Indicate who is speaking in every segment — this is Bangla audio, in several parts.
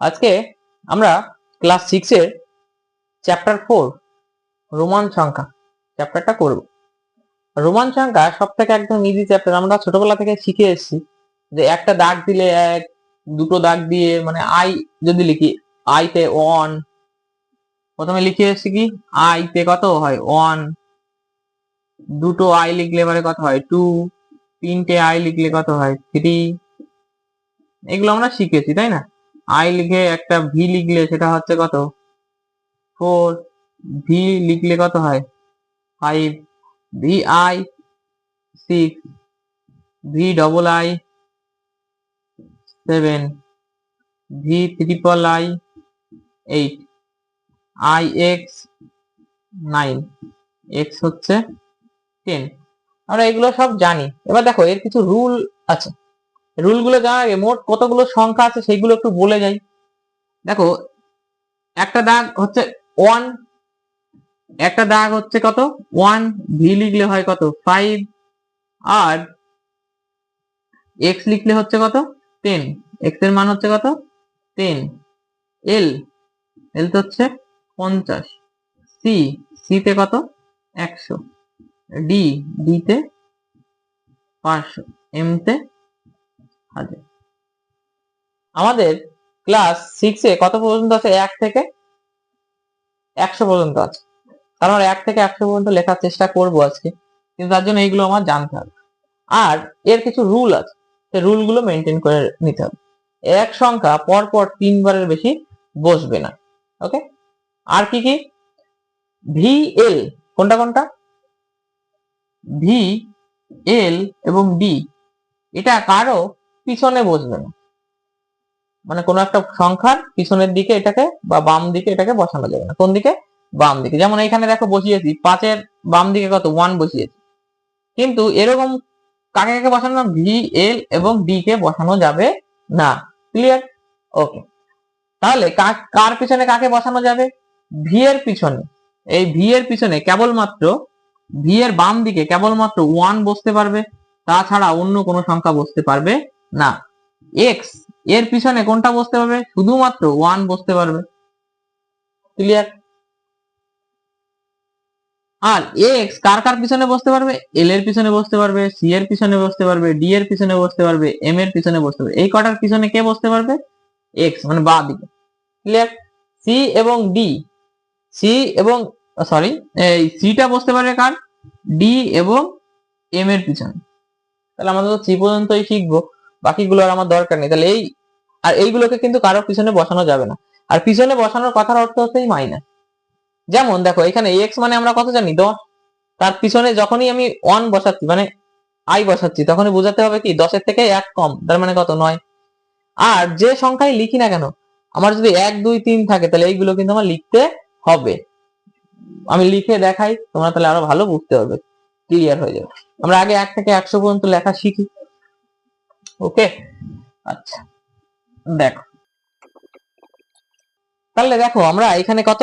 Speaker 1: আজকে আমরা ক্লাস সিক্সের চ্যাপ্টার ফোর রোমান সংখ্যা চ্যাপ্টারটা করব। রোমান সংখ্যা সব থেকে একদম ইজি চ্যাপ্টার আমরা ছোটবেলা থেকে শিখে এসেছি যে একটা দাগ দিলে এক, দুটো দাগ দিয়ে মানে আই যদি লিখি আইতে ওয়ান প্রথমে লিখে এসেছি কি? আইতে কত হয়? ওয়ান দুটো আই লিখলে এবারে কত হয়? টু তিনটে আই লিখলে কত হয়? থ্রি এগুলো আমরা শিখেছি, তাই না? আই লিখে একটা ভি লিখলে সেটা হচ্ছে কত? ফোর ভি লিখলে কত হয়? Five V I six V double I seven V triple I eight I X nine X হচ্ছে টেন আমরা এগুলো সব জানি। এবার দেখো, এর কিছু রুল আছে। রুলগুলো জানার আগে। মোট কতগুলো সংখ্যা আছে সেইগুলো একটু বলে যাই। দেখো, একটা দাগ হচ্ছে ওয়ান একটা দাগ হচ্ছে কত? ওয়ান ভি লিখলে হয় কত? ফাইভ আর এক্স লিখলে হচ্ছে কত? টেন এক্সের মান হচ্ছে কত? টেন এল এল তো হচ্ছে পঞ্চাশ। সি সিতে কত? একশো। ডি ডিতে পাঁচশো। এম তে হাজার আমাদের ক্লাস সিক্সে কত পর্যন্ত আছে? এক থেকে একশো পর্যন্ত আছে। কারণ এক থেকে একশো পর্যন্ত লেখার চেষ্টা করব আজকে, কিন্তু তার জন্য এইগুলো আমার জানতে হবে। আর এর কিছু রুল আছে, সেই রুলগুলো মেনটেন করে নিতে হবে। এক সংখ্যা পর পর তিনবারের বেশি বসবে না ওকে আর কি কি? ভি এল কোনটা কোনটা? ভি এল এবং ডি এটা কারও পিছনে বসবে না। মানে কোনো একটা সংখ্যার পিছনের দিকে এটাকে বা বাম দিকে এটাকে বসানো যাবে না। কোন দিকে? বাম দিকে। যেমন এখানে দেখো বসিয়েছি, পাঁচের বাম দিকে কত? ওয়ান বসিয়েছি। কিন্তু এরকম কাকে কাকে বসানো ভি এল এবং ডি কে বসানো যাবে না। ক্লিয়ার ওকে তাহলে কার পিছনে কাকে বসানো যাবে? ভি এর পিছনে। এই ভি এর পিছনে কেবলমাত্র ভি এর বাম দিকে কেবলমাত্র ওয়ান বসতে পারবে। তাছাড়া অন্য কোনো সংখ্যা বসতে পারবে না এক্সের পিছনে কোনটা বসতে পারবে? শুধুমাত্র ওয়ান বসতে পারবে। ক্লিয়ার আর এক্স কার কার পিছনে বসতে পারবে? এল এর পিছনে বসতে পারবে সি এর পিছনে বসতে পারবে ডি এর পিছনে বসতে পারবে এম এর পিছনে বসতে পারবে। এই কটার পিছনে কে বসতে পারবে? এক্স মানে বা দিকে। ক্লিয়ার সি এবং ডি সি এবং সরি এই সিটা বসতে পারবে কার? ডি এবং এম এর পিছনে। তাহলে আমাদের তো সি পর্যন্তই শিখব। বাকিগুলো আর আমার দরকার নেই। তাহলে এই আর এইগুলোকে কিন্তু কারোর পিছনে বসানো যাবে না। আর পিছনে বসানোর কথার অর্থ হচ্ছে মাইনাস যেমন দেখো, এখানে এক্স মানে আমরা কত জানি? দশ। তার পিছনে যখনই আমি ওয়ান বসাচ্ছি মানে আই বসাচ্ছি, তখনই বোঝাতে হবে কি? দশের থেকে এক কম, তার মানে কত? নয়। আর যে সংখ্যায় লিখি না কেন, আমার যদি এক, দুই, তিন থাকে, তাহলে এইগুলো কিন্তু আমার লিখতে হবে। আমি লিখে দেখাই, তোমরা তাহলে আরও ভালো বুঝতে পারবে। ক্লিয়ার হয়ে যাবে। আমরা আগে এক থেকে একশো পর্যন্ত লেখা শিখি। ওকে? আচ্ছা দেখো। তাহলে দেখো, আমরা এখানে কত?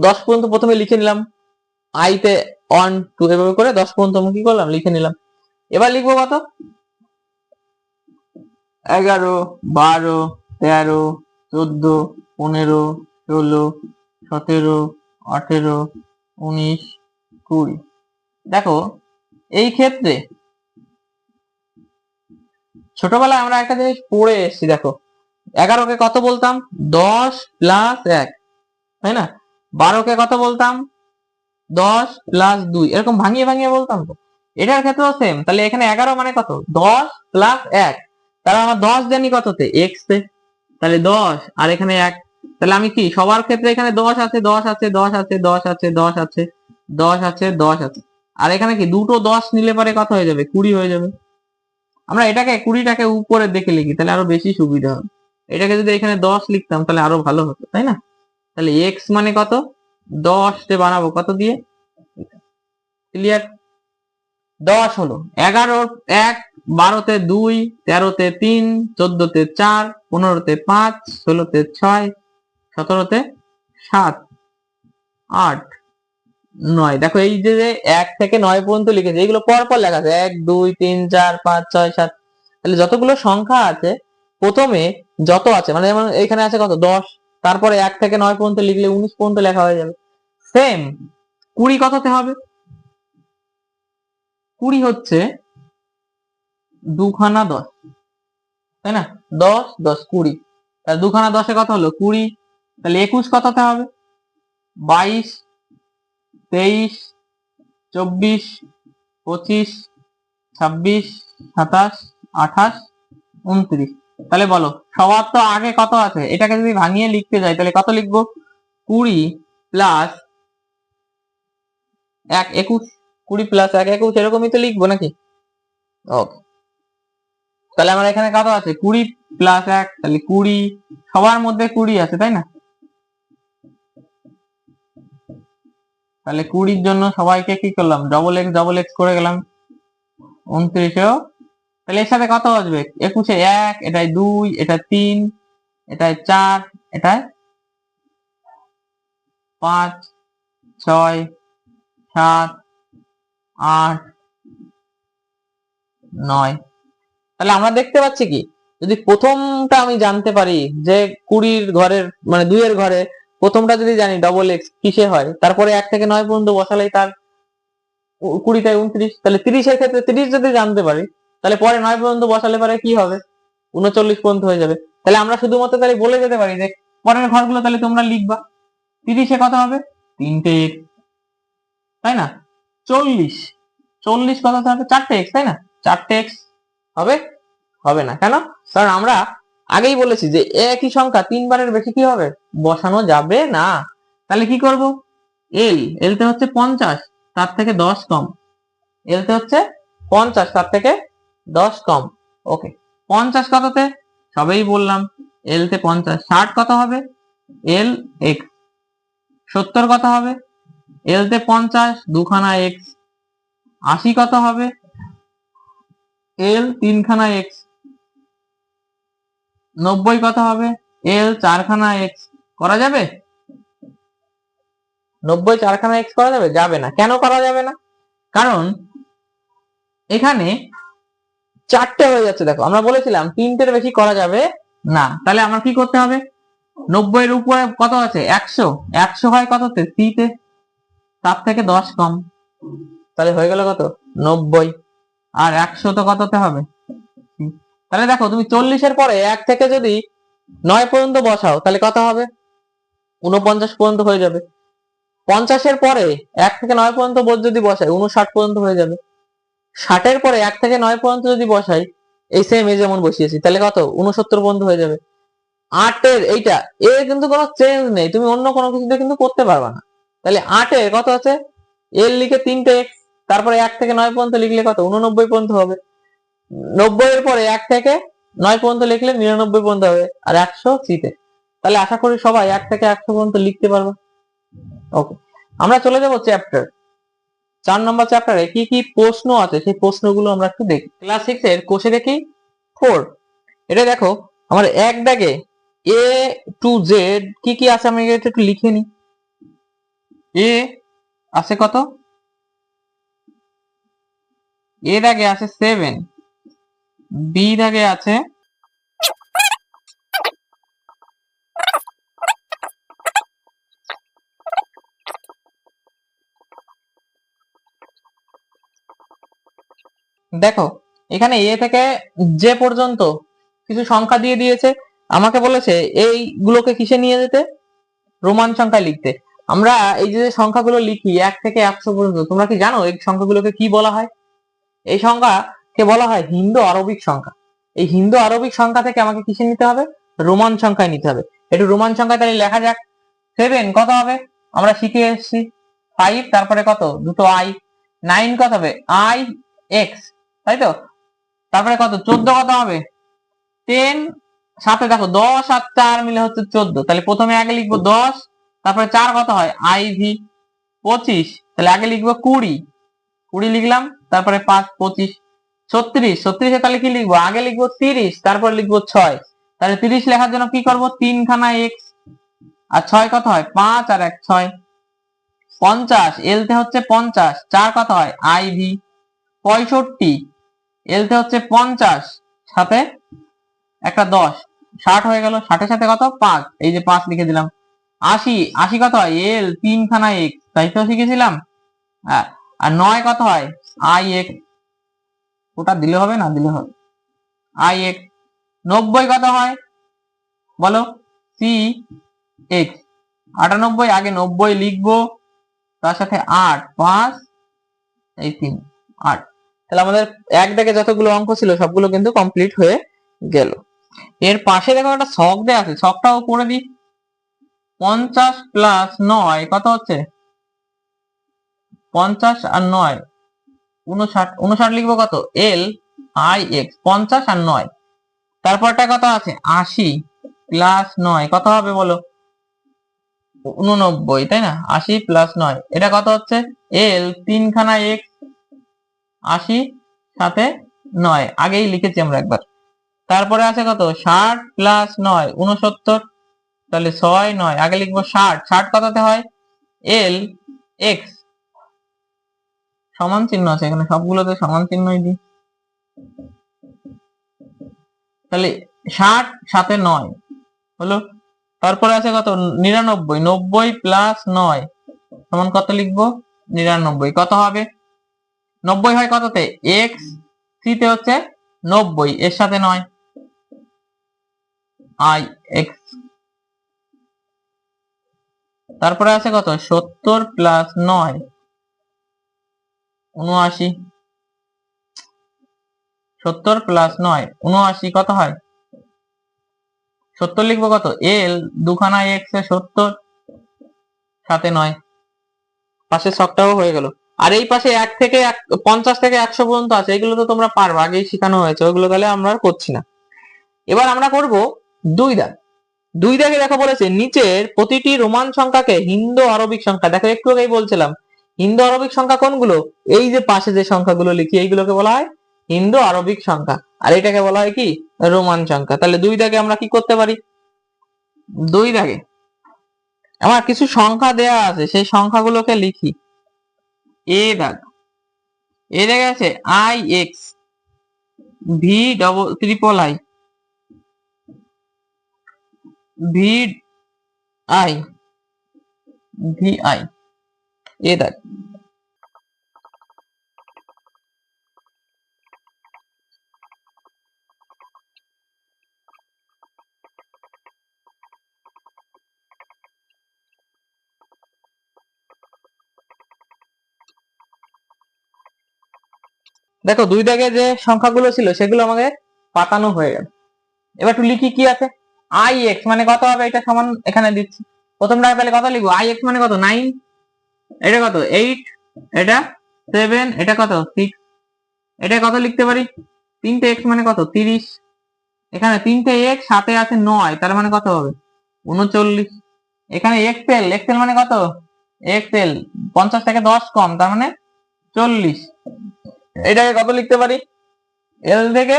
Speaker 1: দশ পর্যন্ত প্রথমে লিখে নিলাম। আইতে ওয়ান টু এভাবে করে দশ পর্যন্ত আমি কি করলাম? লিখে নিলাম। এবার লিখব কত? এগারো, বারো, তেরো, চোদ্দ, পনেরো, ষোলো, সতেরো, আঠেরো, উনিশ, কুড়ি। দেখো, এই ক্ষেত্রে ছোটবেলায় আমরা একটা জিনিস পড়ে এসেছি, দেখো। এগারোকে কত বলতাম? দশ প্লাস এক, তাই না? বারোকে কত বলতাম? দশ প্লাস দুই, এরকম ভাঙিয়ে ভাঙিয়ে বলতাম তো। এটার ক্ষেত্রেও সেম তাহলে এখানে এগারো মানে কত? দশ প্লাস এক, তাহলে আমার দশ জানি কততে? এক্স তে। তাহলে দশ, আর এখানে এক, তাহলে আমি কি? সবার ক্ষেত্রে এখানে দশ আছে দশ আছে দশ আছে দশ আছে দশ আছে দশ আছে দশ আছে। আর এখানে কি? দুটো দশ নিলে পরে কত হয়ে যাবে? কুড়ি হয়ে যাবে। আমরা এটাকে কুড়িটাকে উপরে দেখে লিখি, তাহলে আরও বেশি সুবিধা হবে। এটাকে যদি এখানে দশ লিখতাম, তাহলে আরও ভালো হতো, তাই না? তাহলে এক্স মানে কত? দশতে বানাবো কত দিয়ে? ক্লিয়ার দশ হলো। এগারো, এক, বারোতে দুই, তেরোতে তিন, চোদ্দতে চার, পনেরোতে পাঁচ, ষোলোতে ছয়, সতেরোতে সাত, আট। নয়। দেখো এই যে যে এক থেকে নয় পর্যন্ত লিখেছে এগুলো পর পর লেখা আছে। এক, দুই, তিন, চার, পাঁচ, ছয়, সাত। তাহলে যতগুলো সংখ্যা আছে, প্রথমে যত আছে মানে যেমন এখানে আছে কত? দশ। তারপরে এক থেকে নয় পর্যন্ত লিখলে উনিশ পর্যন্ত লেখা হয়ে যাবে। সেম, কুড়ি কততে হবে? কুড়ি হচ্ছে দুখানা দশ। তাই না? দশ দশ, কুড়ি। তাহলে দুখানা দশে কত হলো? কুড়ি। তাহলে একুশ কততে হবে? বাইশ তেইশ, চব্বিশ, পঁচিশ, ছাব্বিশ, সাতাশ, আঠাশ, উনত্রিশ। তাহলে বলো, সবার তো আগে কত আছে? এটাকে যদি ভাঙিয়ে লিখতে যাই, তাহলে কত লিখব? কুড়ি প্লাস এক একুশ। কুড়ি প্লাস এক একুশ, এরকমই তো লিখব নাকি? ওকে তাহলে আমার এখানে কত আছে? কুড়ি প্লাস এক, তাহলে কুড়ি, সবার মধ্যে কুড়ি আছে, তাই না? তাহলে কুড়ির জন্য সবাইকে কি করলাম? ডবল এক্স ডবল এক্স করে গেলাম। উনত্রিশেও। তাহলে এর সাথে কত আসবে? একুশে এক এটাই দুই এটা তিন এটাই চার এটাই পাঁচ, ছয়, সাত, আট, নয়। তাহলে আমরা দেখতে পাচ্ছি কি? যদি প্রথমটা আমি জানতে পারি যে কুড়ির ঘরের মানে দুইয়ের ঘরে প্রথমটা যদি জানি ডবল এক্স কিসে হয়? তারপরে এক থেকে নয় পর্যন্ত বসালেই তার কুড়িটায় উনত্রিশ। তাহলে তিরিশের ক্ষেত্রে, তিরিশ যদি জানতে পারি, তাহলে পরে নয় পর্যন্ত বসালে পরে কি হবে? উনচল্লিশ পর্যন্ত হয়ে যাবে। তাহলে আমরা শুধুমাত্র তাহলে বলে যেতে পারি যে, পরের ঘরগুলো তাহলে তোমরা লিখবা। তিরিশে কত হবে? তিনটে এক্স তাই না? চল্লিশ। চল্লিশ কত হবে? চারটে এক্স তাই না? চারটে এক্স হবে? হবে না। কেন? কারণ আমরা আগেই বলেছি যে একই সংখ্যা তিনবারের বেশি কি হবে? বসানো যাবে না। তাহলে কি করব? এল এলতে হচ্ছে পঞ্চাশ, তার থেকে দশ কম। এলতে হচ্ছে পঞ্চাশ, তার থেকে দশ কম। ওকে পঞ্চাশ কততে? সবেই বললাম এলতে পঞ্চাশ। ষাট কত হবে? এল এক্স সত্তর কত হবে? এলতে পঞ্চাশ, দুখানা এক্স আশি কত হবে? এল তিনখানা এক্স নব্বই কত হবে? এল চারখানা এক্স করা যাবে? নব্বই চারখানা এক্স করা যাবে? যাবে না। কেন করা যাবে না? কারণ এখানে চারটে হয়ে যাচ্ছে। দেখো, আমরা বলেছিলাম তিনটের বেশি করা যাবে না। তাহলে আমার কি করতে হবে? নব্বই এর উপরে কত আছে? একশো। একশো হয় কততে সিতে তার থেকে দশ কম। তাহলে হয়ে গেল কত? নব্বই। আর একশো তো কততে হবে? তাহলে দেখো, তুমি চল্লিশের পরে এক থেকে যদি নয় পর্যন্ত বসাও, তাহলে কত হবে? উনপঞ্চাশ পর্যন্ত হয়ে যাবে। পঞ্চাশের পরে এক থেকে নয় পর্যন্ত যদি বসাই উনষাট পর্যন্ত হয়ে যাবে। ষাটের পরে এক থেকে নয় পর্যন্ত যদি বসাই, এই সেম এ যেমন বসিয়েছি, তাহলে কত? উনসত্তর পর্যন্ত হয়ে যাবে। আটের এইটা এর কিন্তু কোনো চেঞ্জ নেই, তুমি অন্য কোনো কিছুতে কিন্তু করতে পারবা না। তাহলে আটের কত আছে? এর লিখে তিনটে তারপরে এক থেকে নয় পর্যন্ত লিখলে কত? উননব্বই পর্যন্ত হবে। নব্বই এর পরে এক থেকে নয় পর্যন্ত লিখলে নিরানব্বই পর্যন্ত হবে, আর একশো সিতে। তাহলে আশা করি সবাই এক থেকে একশো পর্যন্ত লিখতে পারবে। ওকে আমরা চলে যাব চ্যাপ্টার চার নম্বর চ্যাপ্টারে কি কি প্রশ্ন আছে, সেই প্রশ্নগুলো আমরা একটু দেখি। ক্লাস সিক্স এর কোষে দেখি ফোর এটা দেখো, আমার এক দাগে এ টু জেড কি কি আছে আমি এটা একটু লিখে নি এ আছে কত? এ দাগে আছে সেভেন বি দাগে আছে। দেখো, এখানে এ থেকে যে পর্যন্ত কিছু সংখ্যা দিয়ে দিয়েছে। আমাকে বলেছে এইগুলোকে কিসে নিয়ে যেতে? রোমান সংখ্যায় লিখতে। আমরা এই যে সংখ্যাগুলো লিখি, এক থেকে একশো পর্যন্ত, তোমরা কি জানো এই সংখ্যাগুলোকে কি বলা হয়? এই সংখ্যাকে বলা হয় হিন্দু আরবিক সংখ্যা। এই হিন্দু আরবিক সংখ্যা থেকে আমাকে কিসে নিতে হবে? রোমান সংখ্যায় নিতে হবে। একটু রোমান সংখ্যায় তাহলে লেখা যাক। সেভেন কত হবে? আমরা শিখে এসেছি। ফাইভ তারপরে কত? দুটো আই নাইন কত হবে? আই এক্স তাই তো? তারপরে কত? চোদ্দ কত হবে? টেন সাথে দেখো, দশ আর চার মিলে হচ্ছে চোদ্দ। তাহলে প্রথমে আগে লিখব দশ, তারপরে চার কত হয়? আই ভি পঁচিশ। তাহলে আগে লিখব কুড়ি। কুড়ি লিখলাম, তারপরে পাঁচ, পঁচিশ। ছত্রিশ ছত্রিশে তাহলে কি লিখব? আগে লিখব তিরিশ তারপর লিখব ছয়। তাহলে তিরিশ লেখার জন্য কি করব? তিনখানা এক্স আর ছয় কত হয়? পাঁচ আর এক ছয়। পঞ্চাশ এলতে হচ্ছে পঞ্চাশ। চার কত হয়? আই ভি পঁয়ষট্টি এলতে হচ্ছে পঞ্চাশ। সাথে একটা দশ। ষাট হয়ে গেল। ষাটের সাথে কত? পাঁচ। এই যে পাঁচ লিখে দিলাম। আশি আশি কত হয়? এল তিনখানা এক্স তাই তো শিখেছিলাম? হ্যাঁ, আর নয় কত হয়? আই এক্স ওটা দিলে হবে না দিলে হবে। আই এক্স নব্বই কত হয়? বলো। সি এক্স আটানব্বই, আগে নব্বই লিখব, তার সাথে আট পাঁচ, এই তিন, আট। তাহলে আমাদের এক দাগে যতগুলো অঙ্ক ছিল সবগুলো কিন্তু কমপ্লিট হয়ে গেল। এর পাশে দেখো একটা শখ দেওয়া আছে শখটাও করে দিই। পঞ্চাশ প্লাস নয়, কত হচ্ছে? পঞ্চাশ আর নয়। উনষাট উনষাট লিখব কত? এল আই এক্স পঞ্চাশ আর নয়। তারপরটা কত আছে? আশি প্লাস নয়। কত হবে বলো? উননব্বই তাই না? আশি প্লাস নয়। এটা কত হচ্ছে? এল তিনখানা এক্স আশি সাথে নয়। আগেই লিখেছি আমরা একবার। তারপরে আছে কত? ষাট প্লাস নয় উনসত্তর তাহলে ছয়, নয়। আগে লিখব ষাট। ষাট কততে হয়? এল এক্স সমান চিহ্ন আছে, এখানে সবগুলোতে সমান চিহ্নই দিই। তাহলে ষাট সাথে নয়, হলো? তারপরে আছে কত? নিরানব্বই, নব্বই প্লাস নয়, সমান কত লিখব? নিরানব্বই। কত হবে? নব্বই হয় কততে? এক্স, সিতে হচ্ছে নব্বই, এর সাথে নয়। I, X. তারপরে আছে কত? সত্তর প্লাস নয় উনআশি সত্তর প্লাস নয় উনআশি কত হয়? সত্তর লিখব কত? এল দুখানা এক্স এ সত্তর, সাথে নয়। পাশের ছকটাও হয়ে গেল। আর এই পাশে এক থেকে এক, পঞ্চাশ থেকে একশো পর্যন্ত আছে, এগুলো তো তোমরা পারবে, আগেই শেখানো হয়েছে ওইগুলো তাহলে আমরা করছি না। এবার আমরা করব দুই দাগ। দুই দাগে দেখো বলেছে, নিচের প্রতিটি রোমান সংখ্যাকে হিন্দু আরবিক সংখ্যা, দেখো একটু আগেই বলছিলাম হিন্দু আরবিক সংখ্যা কোনগুলো? এই যে পাশে যে সংখ্যাগুলো লিখি, এইগুলোকে বলা হয় হিন্দু আরবিক সংখ্যা। আর এটাকে বলা হয় কি? রোমান সংখ্যা। তাহলে দুই দাগে আমরা কি করতে পারি? দুই দাগে। আমার কিছু সংখ্যা দেয়া আছে, সেই সংখ্যাগুলোকে লিখি। এ দাগ। এ দাগে আছে I X, V double, triple I, V I V I. দাগ দেখো, দুই দাগে যে সংখ্যাগুলো ছিল, সেগুলো আমাকে পাতানো হয়ে গেল। এবার একটু লিখি কি আছে? আই এক্স মানে কত হবে? এটা সমান এখানে দিচ্ছি। প্রথমটা তাহলে কত লিখব? আই এক্স মানে কত? নাইন এটা কত? এইট এটা সেভেন এটা কত? সিক্স এটা কত লিখতে পারি? তিনটে এক্স মানে কত? তিরিশ। এখানে তিনটে এক্স সাথে আছে নয়, তার মানে কত হবে? উনচল্লিশ। এখানে এক্সেল এক্সেল মানে কত? এক্সেল পঞ্চাশ থেকে দশ কম, তার মানে চল্লিশ। এটাকে কত লিখতে পারি? এল থেকে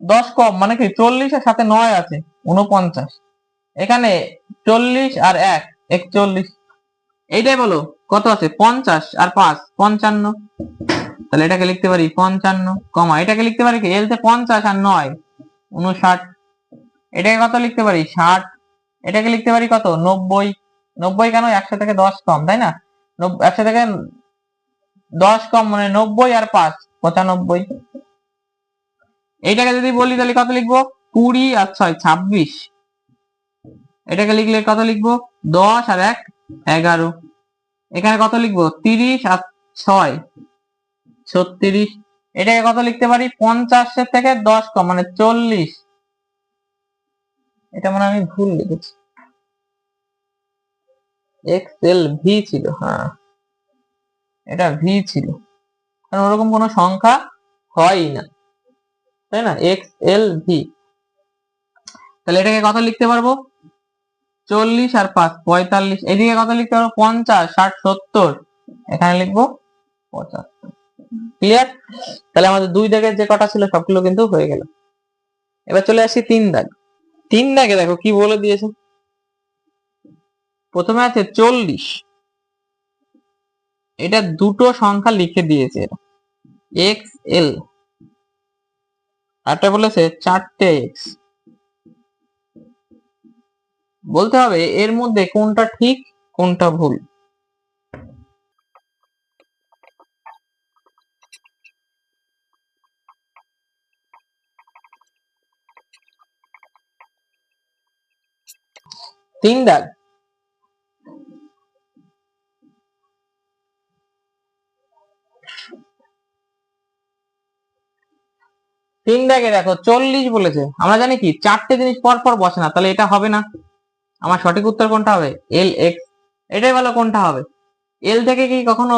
Speaker 1: দশ কম মানে কি? চল্লিশ এর সাথে নয় আছে, উনপঞ্চাশ। এখানে চল্লিশ আর এক, একচল্লিশ। এইটাই বলো। কত আছে? পঞ্চাশ আর পাঁচ, পঞ্চান্ন। তাহলে এটাকে লিখতে পারি পঞ্চান্ন কমা। এটাকে লিখতে পারি কি? এল তে পঞ্চাশ আর নয়, উনষাট। এটাকে কত লিখতে পারি? ষাট। এটাকে লিখতে পারি কত? নব্বই। নব্বই কেন? একশো থেকে দশ কম, তাই না? একশো থেকে দশ কম মানে নব্বই আর পাঁচ, পঁচানব্বই। এইটাকে যদি বলি তাহলে কত লিখব? কুড়ি আর ছয়, ছাব্বিশ। এটাকে লিখলে কত লিখব? দশ আর এক, এগারো। এখানে কত লিখব? তিরিশ আর ছয়। ছত্রিশ। এটাকে কত লিখতে পারি? পঞ্চাশের থেকে দশ কম মানে চল্লিশ। এটা মানে আমি ভুল লিখেছি। এক্স এল ভি ছিল হ্যাঁ। এটা ভি ছিল। কারণ ওরকম কোনো সংখ্যা হয়ই না। তাই না? এক্স এল ভি তাহলে এটাকে কত লিখতে পারব? চল্লিশ আর পাঁচ, পঁয়তাল্লিশ। এদিকে কত লিখতে পারব পঞ্চাশ, ষাট, সত্তর। এখানে লিখব? পঁচাত্তর। ক্লিয়ার তাহলে আমাদের দুই দাগের যে কটা ছিল, সবগুলো কিন্তু হয়ে গেল। এবার চলে আসি তিন দাগ। তিন দাগে দেখো, কি বলে দিয়েছে? প্রথমে আছে চল্লিশ। এটা দুটো সংখ্যা লিখে দিয়েছে এরা। এক্স এল আরটা বলেছে চারটে এক্স বলতে হবে এর মধ্যে কোনটা ঠিক, কোনটা ভুল। তিন দাগ। তিন দাগে দেখো চল্লিশ বলেছে। আমরা জানি কি, চারটে জিনিস পর পর বসে না, তাহলে এটা হবে না। আমার সঠিক উত্তর কোনটা হবে? এল এক্স এটাই বলো কোনটা হবে? এল থেকে কি কখনো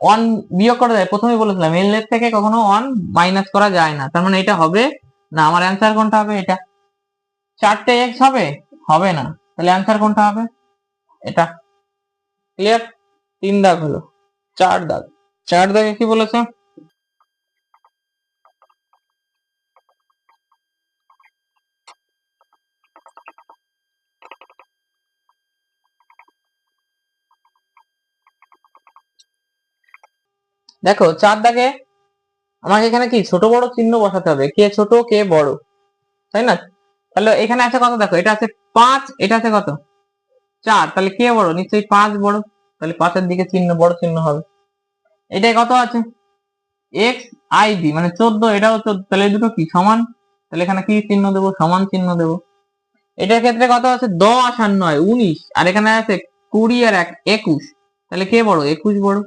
Speaker 1: ওয়ান বিয়োগ করা যায়? প্রথমেই বলেছিলাম এল এর থেকে কখনো ওয়ান মাইনাস করা যায় না। তার মানে এটা হবে? না, আমার অ্যান্সার কোনটা হবে? এটা। চারটে এক্স হবে? হবে না। তাহলে অ্যান্সার কোনটা হবে? এটা। ক্লিয়ার তিন দাগ হলো। চার দাগ। চার দাগে কি বলেছে? দেখো চার দাগে আমাকে এখানে কি ছোট বড় চিহ্ন বসাতে হবে? কে ছোট, কে বড়? তাই না? তাহলে এখানে আছে কত দেখো? এটা আছে পাঁচ, এটা আছে কত? চার। তাহলে কে বড়? নিশ্চয়ই পাঁচ বড়। তাহলে পাঁচের দিকে চিহ্ন, বড় চিহ্ন হবে। এটাই কত আছে? এক্স আই বি মানে চোদ্দ, এটাও চোদ্দ। তাহলে দুটো কি সমান? তাহলে এখানে কি চিহ্ন দেবো? সমান চিহ্ন দেবো। এটার ক্ষেত্রে কত আছে? দশ আর নয়, উনিশ। আর এখানে আছে কুড়ি আর এক, একুশ। তাহলে কে বড়? একুশ বড়।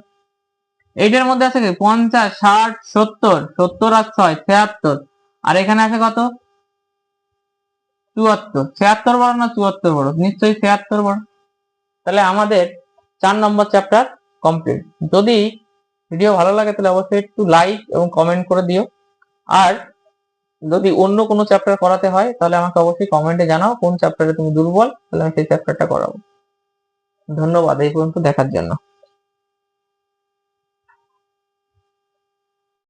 Speaker 1: এইটার মধ্যে আছে কি? পঞ্চাশ, ষাট, সত্তর সত্তর আর ছয়, ছিয়াত্তর। আর এখানে আছে কত? চুয়াত্তর। ছিয়াত্তর বড় না চুয়াত্তর বড়? নিশ্চয়ই ছিয়াত্তর বড়। তাহলে আমাদের চার নম্বর চ্যাপ্টার কমপ্লিট যদি ভিডিও ভালো লাগে, তাহলে অবশ্যই একটু লাইক এবং কমেন্ট করে দিও। আর যদি অন্য কোনো চ্যাপ্টার করাতে হয়, তাহলে আমাকে অবশ্যই কমেন্টে জানাও, কোন চ্যাপ্টারে তুমি দুর্বল, তাহলে আমি সেই চ্যাপ্টারটা করাবো। ধন্যবাদ, এই পর্যন্ত দেখার জন্য।